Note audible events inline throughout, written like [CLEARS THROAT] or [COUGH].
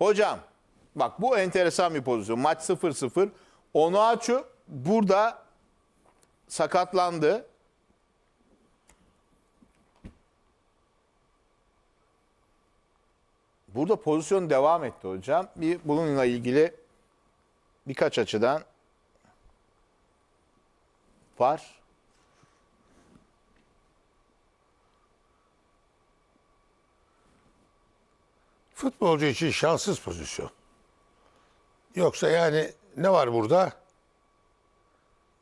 Hocam bak bu enteresan bir pozisyon. Maç 0-0. Onuachu burada sakatlandı. Burada pozisyon devam etti hocam. Bir bununla ilgili birkaç açıdan var. Futbolcu için şanssız pozisyon. Yoksa yani ne var burada?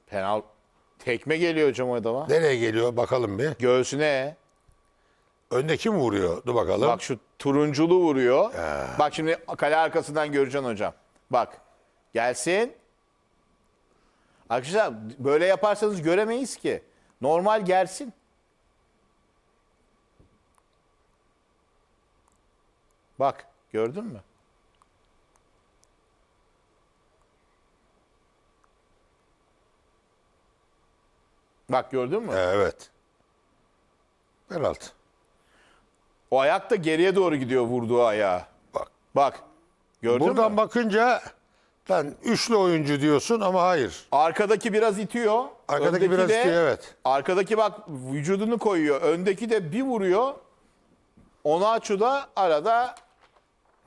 Penal tekme geliyor hocam o adama. Nereye geliyor bakalım bir. Göğsüne. Önde kim vuruyor? Dur bakalım. Bak şu turunculu vuruyor. Bak şimdi kale arkasından göreceksin hocam. Bak. Gelsin. Arkadaşlar böyle yaparsanız göremeyiz ki. Normal gelsin. Bak gördün mü? Bak gördün mü? Evet. Penaltı. O ayak da geriye doğru gidiyor vurduğu ayağa. Bak. Bak. Gördün Buradan mü? bakınca lan üçlü oyuncu diyorsun ama hayır. Arkadaki biraz itiyor. Arkadaki Öndeki biraz de- itiyor, evet. Arkadaki bak vücudunu koyuyor. Öndeki de bir vuruyor. Onaçu da arada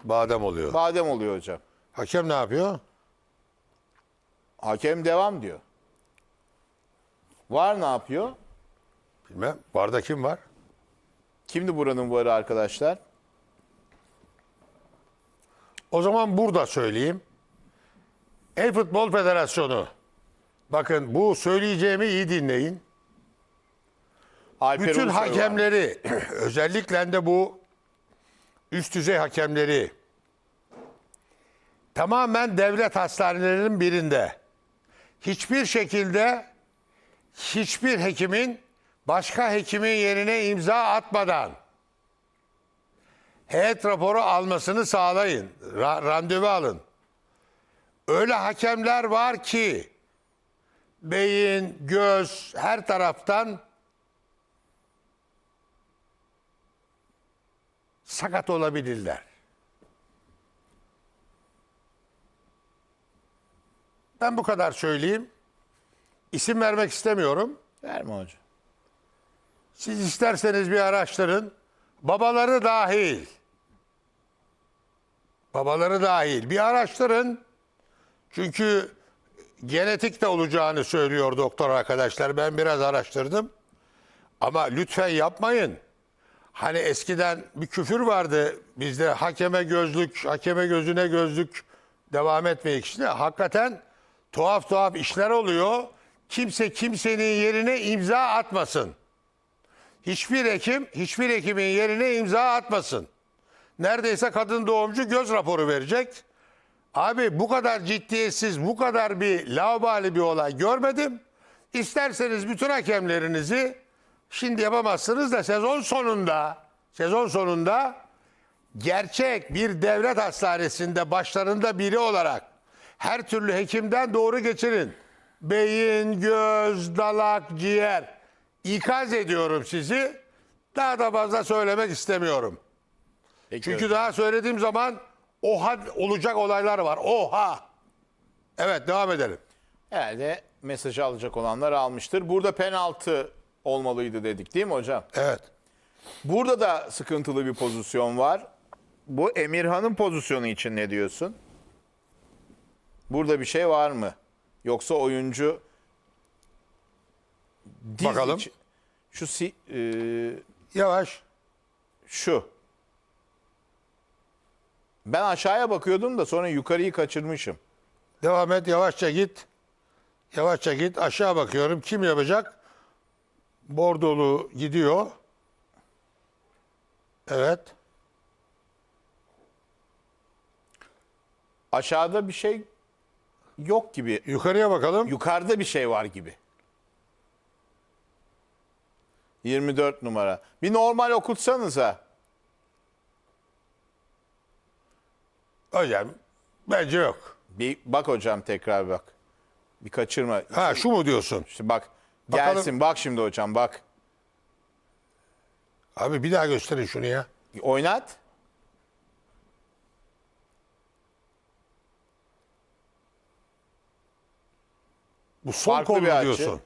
Badem oluyor. badem oluyor hocam. Hakem ne yapıyor? Hakem devam diyor. Var ne yapıyor? Bilmem. Varda kim var? Kimdi buranın varı arkadaşlar? O zaman burada söyleyeyim. El Futbol Federasyonu. Bakın bu söyleyeceğimi iyi dinleyin. Alper Bütün Ulusoy var. hakemleri [CLEARS THROAT] özellikle de bu üst düzey hakemleri tamamen devlet hastanelerinin birinde hiçbir şekilde hiçbir hekimin başka hekimin yerine imza atmadan heyet raporu almasını sağlayın. Ra- randevu alın. Öyle hakemler var ki beyin, göz her taraftan sakat olabilirler. Ben bu kadar söyleyeyim. İsim vermek istemiyorum. Verme hocam. Siz isterseniz bir araştırın. Babaları dahil. Babaları dahil. Bir araştırın. Çünkü genetik de olacağını söylüyor doktor arkadaşlar. Ben biraz araştırdım. Ama lütfen yapmayın. Hani eskiden bir küfür vardı bizde hakeme gözlük, hakeme gözüne gözlük devam etmeyik işte. Hakikaten tuhaf tuhaf işler oluyor. Kimse kimsenin yerine imza atmasın. Hiçbir hekim, hiçbir hekimin yerine imza atmasın. Neredeyse kadın doğumcu göz raporu verecek. Abi bu kadar ciddiyetsiz, bu kadar bir laubali bir olay görmedim. İsterseniz bütün hakemlerinizi şimdi yapamazsınız da sezon sonunda, sezon sonunda gerçek bir devlet hastanesinde başlarında biri olarak her türlü hekimden doğru geçirin. Beyin, göz, dalak, ciğer. İkaz ediyorum sizi. Daha da fazla söylemek istemiyorum. Peki Çünkü hocam. daha söylediğim zaman oha olacak olaylar var. Oha. Evet devam edelim. Herhalde mesajı alacak olanlar almıştır. Burada penaltı olmalıydı dedik değil mi hocam? Evet. Burada da sıkıntılı bir pozisyon var. Bu Emirhan'ın pozisyonu için ne diyorsun? Burada bir şey var mı? Yoksa oyuncu diz Bakalım. içi- şu si, e, Yavaş. şu. Ben aşağıya bakıyordum da sonra yukarıyı kaçırmışım. Devam et. Yavaşça git. Yavaşça git. Aşağı bakıyorum. Kim yapacak? Bordolu gidiyor. Evet. Aşağıda bir şey yok gibi. Yukarıya bakalım. Yukarıda bir şey var gibi. 24 numara. Bir normal okutsanıza. Hocam bence yok. Bir bak hocam tekrar bak. Bir kaçırma. Ha şu mu diyorsun? İşte bak. Bakalım. Gelsin bak şimdi hocam bak. Abi bir daha gösterin şunu ya. Oynat. Bu sol Farklı kolu bir mu açı. diyorsun?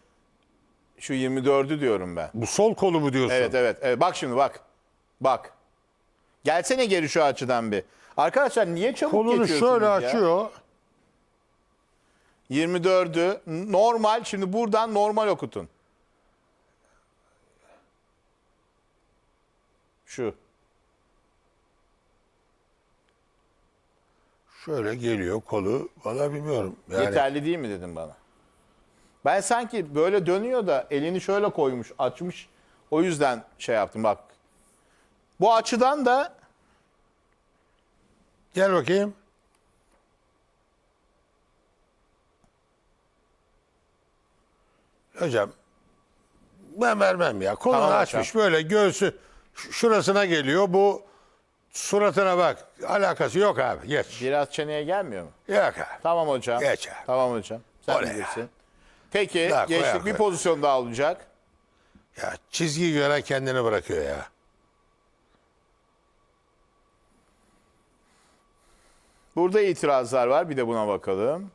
Şu 24'ü diyorum ben. Bu sol kolu mu diyorsun? Evet evet. evet. Bak şimdi bak. Bak. Gelsene geri şu açıdan bir. Arkadaşlar niye çabuk Kolunu geçiyorsunuz şöyle açıyor. 24'ü normal. Şimdi buradan normal okutun. Şu. Şöyle geliyor kolu. Valla bilmiyorum. Yani Yeterli değil mi dedim bana. Ben sanki böyle dönüyor da elini şöyle koymuş, açmış. O yüzden şey yaptım bak. Bu açıdan da Gel bakayım. Hocam ben vermem ya. Kolunu Tamam hocam. açmış böyle göğsü ş- şurasına geliyor. Bu suratına bak. Alakası yok abi. Geç. biraz çeneye gelmiyor mu? Yok abi. Tamam hocam. Geç abi. Tamam hocam. Sen Oraya. bilirsin. Peki Daha koy geçtik bir abi. pozisyon daha olacak. Ya çizgi gören kendini bırakıyor ya. Burada itirazlar var. Bir de buna bakalım.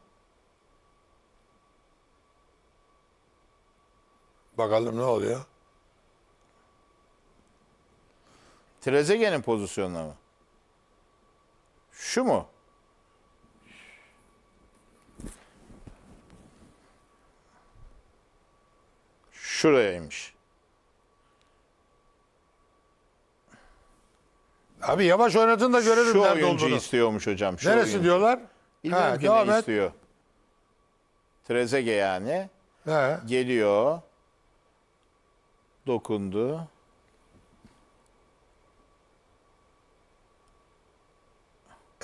Bakalım ne oluyor? Trezeguet'in pozisyonuna mı? Şu mu? Şurayaymış. Abi yavaş oynatın da görelim Şu nerede oyuncu olduğunu. istiyormuş hocam. Şu Neresi oyuncu. diyorlar? Bilmiyorum Ha, ki devam ne et. istiyor. Trezeguet yani. He. Geliyor. Dokundu.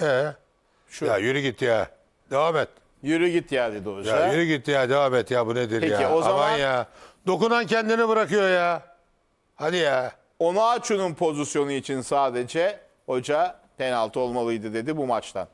Ee, Şu. ya yürü git ya. Devam et. Yürü git ya dedi hoca. Ya yürü git ya devam et ya bu nedir Peki, ya. o zaman- Aman ya. Dokunan kendini bırakıyor ya. Hadi ya. Onaçu'nun pozisyonu için sadece hoca penaltı olmalıydı dedi bu maçtan.